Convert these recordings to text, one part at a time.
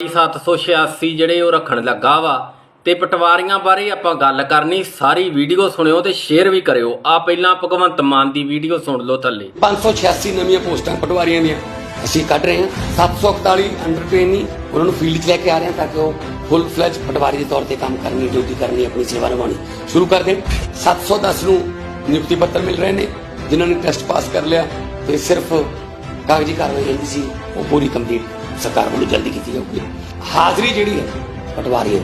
786 ਜਿਹੜੇ ਉਹ ਰੱਖਣ ਲੱਗਾ ਵਾ ਤੇ ਪਟਵਾਰੀਆਂ ਬਾਰੇ ਆਪਾਂ ਗੱਲ ਕਰਨੀ, ਸਾਰੀ ਵੀਡੀਓ ਸੁਣਿਓ ਤੇ ਸ਼ੇਅਰ ਵੀ ਕਰਿਓ। ਆ ਪਹਿਲਾਂ ਭਗਵੰਤ ਮਾਨ ਦੀ ਵੀਡੀਓ ਸੁਣ ਲਓ ਥੱਲੇ। 586 ਨਵੀਆਂ ਪੋਸਟਾਂ ਪਟਵਾਰੀਆਂ ਦੀਆਂ। ਅਸੀਂ ਕੱਢ ਰਹੇ ਹਾਂ। 741 ਅੰਡਰ ਟ੍ਰੇਨੀ ਉਹਨਾਂ ਨੂੰ ਫੀਲਡ 'ਚ ਲੈ ਕੇ ਆ ਰਹੇ ਹਾਂ ਤਾਂ ਕਿ ਉਹ ਫੁੱਲ ਫਲੈਜ ਪਟਵਾਰੀ ਦੇ ਤੌਰ ਤੇ ਕੰਮ ਕਰਨੀ ਡਿਊਟੀ ਕਰਨੀ ਆਪਣੀ ਸੇਵਾ ਨਿਭਾਉਣੀ। ਸ਼ੁਰੂ ਕਰ ਦੇਣ 710 ਨੂੰ ਨਿਯੁਕਤੀ ਪੱਤਰ ਮਿਲ ਰਹੇ ਨੇ, ਜਿਨ੍ਹਾਂ ਨੇ ਟੈਸਟ ਪਾਸ ਕਰ ਲਿਆ ਤੇ ਸਿਰਫ ਕਾਗਜ਼ੀ ਕਾਰਵਾਈ ਰਹਿੰਦੀ ਸੀ, ਉਹ ਪੂਰੀ ਕੰਪਲੀਟ ਸਰਕਾਰ ਵੱਲੋਂ ਜਲਦੀ ਕੀਤੀ ਜਾਊਗੀ। ਹਾਜ਼ਰੀ ਜਿਹੜੀ ਹੈ, ਪਟਵਾਰੀ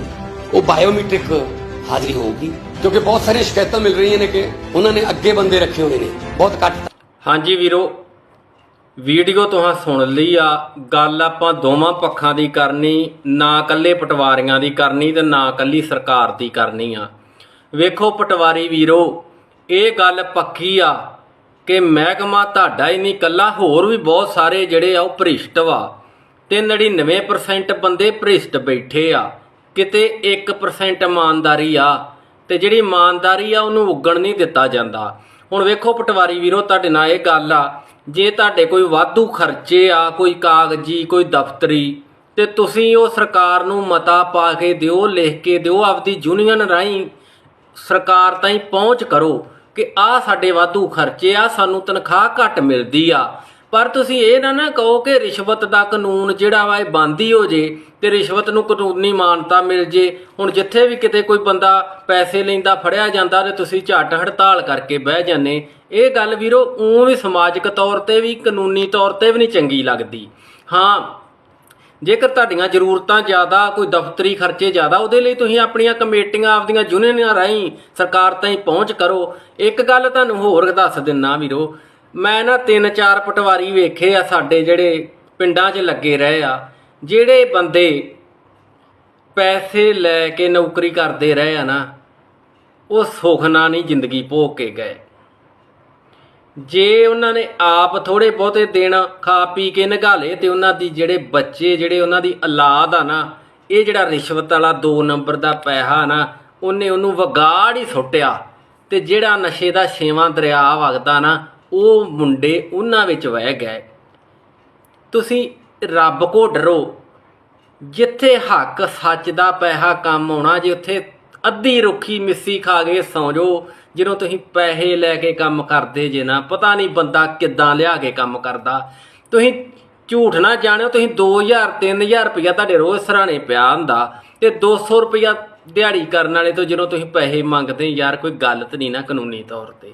ਉਹ ਬਾਇਓਮੈਟ੍ਰਿਕ ਹਾਜ਼ਰੀ ਹੋਊਗੀ, ਕਿਉਂਕਿ ਬਹੁਤ ਸਾਰੀਆਂ ਸ਼ਿਕਾਇਤਾਂ ਮਿਲ ਰਹੀਆਂ ਨੇ ਕਿ ਉਹਨਾਂ ਨੇ ਅੱਗੇ ਬੰਦੇ ਰੱਖੇ ਹੋਏ ਨੇ, ਬਹੁਤ ਘੱਟ ਹਾਂਜੀ ਵੀਰੋ, ਵੀਡੀਓ ਤੁਹਾਂ ਸੁਣ ਲਈ ਆ, ਗੱਲ ਆਪਾਂ ਦੋਵਾਂ ਪੱਖਾਂ ਦੀ ਕਰਨੀ, ਨਾ ਇਕੱਲੇ ਪਟਵਾਰੀਆਂ ਦੀ ਕਰਨੀ ਤੇ ਨਾ ਇਕੱਲੀ ਸਰਕਾਰ ਦੀ ਕਰਨੀ ਆ। ਵੇਖੋ ਪਟਵਾਰੀ ਵੀਰੋ, ਇਹ ਗੱਲ ਪੱਕੀ ਆ ਕਿ ਮਹਿਕਮਾ ਤੁਹਾਡਾ ਹੀ ਨਹੀਂ, ਇਕੱਲਾ, ਹੋਰ ਵੀ ਬਹੁਤ ਸਾਰੇ ਜਿਹੜੇ ਆ, ਉਹ ਭ੍ਰਿਸ਼ਟ ਵਾ। ਤੇ 99% ਬੰਦੇ ਭ੍ਰਿਸ਼ਟ ਬੈਠੇ ਆ। ਕਿਤੇ 1% ਇਮਾਨਦਾਰੀ ਆ ਤੇ ਜਿਹੜੀ ਇਮਾਨਦਾਰੀ ਆ ਉਹਨੂੰ ਉੱਗਣ ਨਹੀਂ ਦਿੱਤਾ ਜਾਂਦਾ। ਹੁਣ ਵੇਖੋ ਪਟਵਾਰੀ ਵੀਰੋ, ਤੁਹਾਡੇ ਨਾਲ ਇਹ ਗੱਲ ਆ, ਜੇ ਤੁਹਾਡੇ ਕੋਈ ਵਾਧੂ ਖਰਚੇ ਆ, ਕੋਈ ਕਾਗਜ਼ੀ, ਕੋਈ ਦਫ਼ਤਰੀ, ਤੇ ਤੁਸੀਂ ਉਹ ਸਰਕਾਰ ਨੂੰ ਮਤਾ ਪਾ ਕੇ ਦਿਓ, ਲਿਖ ਕੇ ਦਿਓ, ਆਪਦੀ ਯੂਨੀਅਨ ਰਾਹੀਂ ਸਰਕਾਰ ਤਾਈਂ ਪਹੁੰਚ ਕਰੋ ਕਿ ਆ ਸਾਡੇ ਵਾਧੂ ਖਰਚੇ ਆ, ਸਾਨੂੰ ਤਨਖਾਹ ਘੱਟ ਮਿਲਦੀ ਆ। ਪਰ ਤੁਸੀਂ ਇਹ ਨਾ ਨਾ ਕਹੋ ਕਿ ਰਿਸ਼ਵਤ ਦਾ ਕਾਨੂੰਨ ਜਿਹੜਾ ਵਾ ਇਹ ਬੰਦ ਹੀ ਹੋ ਜੇ ਤੇ ਰਿਸ਼ਵਤ ਨੂੰ ਕਾਨੂੰਨੀ ਮਾਨਤਾ ਮਿਲ ਜੇ। ਹੁਣ ਜਿੱਥੇ ਵੀ ਕਿਤੇ ਕੋਈ ਬੰਦਾ ਪੈਸੇ ਲੈਂਦਾ, ਫੜਿਆ ਜਾਂਦਾ ਤੇ ਤੁਸੀਂ ਝੱਟ ਹੜਤਾਲ ਕਰਕੇ ਬਹਿ ਜਾਂਦੇ। ਇਹ ਗੱਲ ਵੀਰੋ ਉਂ ਵੀ ਸਮਾਜਿਕ ਤੌਰ ਤੇ ਵੀ, ਕਾਨੂੰਨੀ ਤੌਰ ਤੇ ਵੀ ਨਹੀਂ ਚੰਗੀ ਲੱਗਦੀ। ਹਾਂ, ਜੇਕਰ ਤੁਹਾਡੀਆਂ ਜ਼ਰੂਰਤਾਂ ਜ਼ਿਆਦਾ, ਕੋਈ ਦਫ਼ਤਰੀ ਖਰਚੇ ਜ਼ਿਆਦਾ, ਉਹਦੇ ਲਈ ਤੁਸੀਂ ਆਪਣੀਆਂ ਕਮੇਟੀਆਂ ਆਪਦੀਆਂ ਯੂਨੀਅਨਾਂ ਰਾਹੀਂ ਸਰਕਾਰ ਤਾਈਂ ਪਹੁੰਚ ਕਰੋ। ਇੱਕ ਗੱਲ ਤੁਹਾਨੂੰ ਹੋਰ ਦੱਸ ਦਿੰਨਾ ਵੀਰੋ ਮੈਂ ਨਾ ਤਿੰਨ ਚਾਰ ਪਟਵਾਰੀ ਵੇਖੇ ਆ ਸਾਡੇ ਜਿਹੜੇ ਪਿੰਡਾਂ 'ਚ ਲੱਗੇ ਰਹੇ ਆ, ਜਿਹੜੇ ਬੰਦੇ ਪੈਸੇ ਲੈ ਕੇ ਨੌਕਰੀ ਕਰਦੇ ਰਹੇ ਆ ਨਾ, ਉਹ ਸੁੱਖ ਨਾਲ ਨਹੀਂ ਜ਼ਿੰਦਗੀ ਭੋਗ ਕੇ ਗਏ। ਜੇ ਉਹਨਾਂ ਨੇ ਆਪ ਥੋੜੇ ਬਹੁਤੇ ਦਿਨ ਖਾ ਪੀ ਕੇ ਨਗਾਲੇ ਤੇ ਉਹਨਾਂ ਦੀ ਜਿਹੜੇ ਬੱਚੇ, ਜਿਹੜੇ ਉਹਨਾਂ ਦੀ ਔਲਾਦ ਆ ਨਾ, ਇਹ ਜਿਹੜਾ ਰਿਸ਼ਵਤ ਵਾਲਾ 2 ਨੰਬਰ ਦਾ ਪੈਸਾ ਨਾ, ਉਹਨੇ ਉਹਨੂੰ ਵਗਾੜ ਹੀ ਸੁੱਟਿਆ ਤੇ ਜਿਹੜਾ ਨਸ਼ੇ ਦਾ ਛੇਵਾਂ ਦਰਿਆ ਵਗਦਾ ਨਾ ਉਹ ਮੁੰਡੇ ਉਹਨਾਂ ਵਿੱਚ ਵਹਿ ਗਏ। ਤੁਸੀਂ ਰੱਬ ਕੋ ਡਰੋ। ਜਿੱਥੇ ਹੱਕ ਸੱਚ ਦਾ ਪੈਸਾ ਕੰਮ ਆਉਣਾ ਜੇ ਉੱਥੇ ਅੱਧੀ ਰੁੱਖੀ ਮਿੱਸੀ ਖਾ ਕੇ ਸੌਂ ਜਾਓ ਜਦੋਂ ਤੁਸੀਂ ਪੈਸੇ ਲੈ ਕੇ ਕੰਮ ਕਰਦੇ ਜੇ ਨਾ, ਪਤਾ ਨਹੀਂ ਬੰਦਾ ਕਿੱਦਾਂ ਲਿਆ ਕੇ ਕੰਮ ਕਰਦਾ। ਤੁਸੀਂ ਝੂਠ ਨਾ ਜਾਣਿਓ, ਤੁਸੀਂ 2000 3000 ਰੁਪਇਆ ਤੁਹਾਡੇ ਰੋਜ਼ ਸਰਾਣੇ ਪਿਆ ਹੁੰਦਾ ਤੇ 200 ਰੁਪਇਆ ਦਿਹਾੜੀ ਕਰਨ ਵਾਲੇ ਤੋਂ ਜਦੋਂ ਤੁਸੀਂ ਪੈਸੇ ਮੰਗਦੇ ਯਾਰ ਕੋਈ ਗਲਤ ਨਹੀਂ ਨਾ ਕਾਨੂੰਨੀ ਤੌਰ ਤੇ।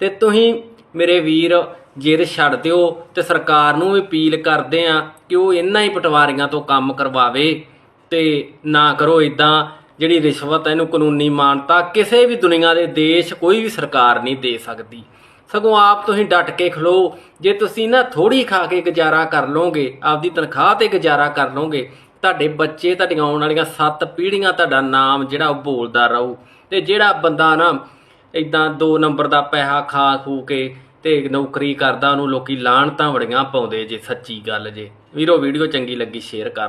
ਤੇ ਤੁਸੀਂ ਮੇਰੇ ਵੀਰ ਜਿੱਦ ਛੱਡ ਦਿਓ ਤੇ ਸਰਕਾਰ ਨੂੰ ਵੀ ਅਪੀਲ ਕਰਦੇ ਆ ਕਿ ਉਹ ਇਹਨਾਂ ਹੀ ਪਟਵਾਰੀਆਂ ਤੋਂ ਕੰਮ ਕਰਵਾਵੇ ਤੇ ਨਾ ਕਰੋ ਇਦਾਂ ਜਿਹੜੀ ਰਿਸ਼ਵਤ ਇਹਨੂੰ ਕਾਨੂੰਨੀ ਮਾਨਤਾ ਕਿਸੇ ਵੀ ਦੁਨੀਆ ਦੇ ਦੇਸ਼ ਕੋਈ ਵੀ ਸਰਕਾਰ ਨਹੀਂ ਦੇ ਸਕਦੀ। ਸਗੋਂ ਆਪ ਤੁਸੀਂ ਡਟ ਕੇ ਖਲੋ। ਜੇ ਤੁਸੀਂ ਨਾ ਥੋੜੀ ਖਾ ਕੇ ਗੁਜ਼ਾਰਾ ਕਰ ਲਓਗੇ, ਆਪਦੀ ਤਨਖਾਹ ਤੇ ਗੁਜ਼ਾਰਾ ਕਰ ਲਓਗੇ, ਤੁਹਾਡੇ ਬੱਚੇ ਤੁਹਾਡੀਆਂ ਆਉਣ ਵਾਲੀਆਂ ਸੱਤ ਪੀੜ੍ਹੀਆਂ ਤੁਹਾਡਾ ਨਾਮ ਜਿਹੜਾ ਉਹ ਬੋਲਦਾ ਰਹੂ। ਤੇ ਜਿਹੜਾ ਬੰਦਾ ਨਾ ਇਦਾਂ 2 ਨੰਬਰ ਦਾ ਪੈਸਾ ਖਾ ਖੂ ਕੇ ਤੇ ਨੌਕਰੀ ਕਰਦਾ, ਉਹਨੂੰ ਲੋਕੀ ਲਾਹਣਤਾਂ ਬੜੀਆਂ ਪਾਉਂਦੇ ਜੇ, ਸੱਚੀ ਗੱਲ ਜੇ। ਵੀਰੋ, ਵੀਡੀਓ ਚੰਗੀ ਲੱਗੀ, ਸ਼ੇਅਰ ਕਰ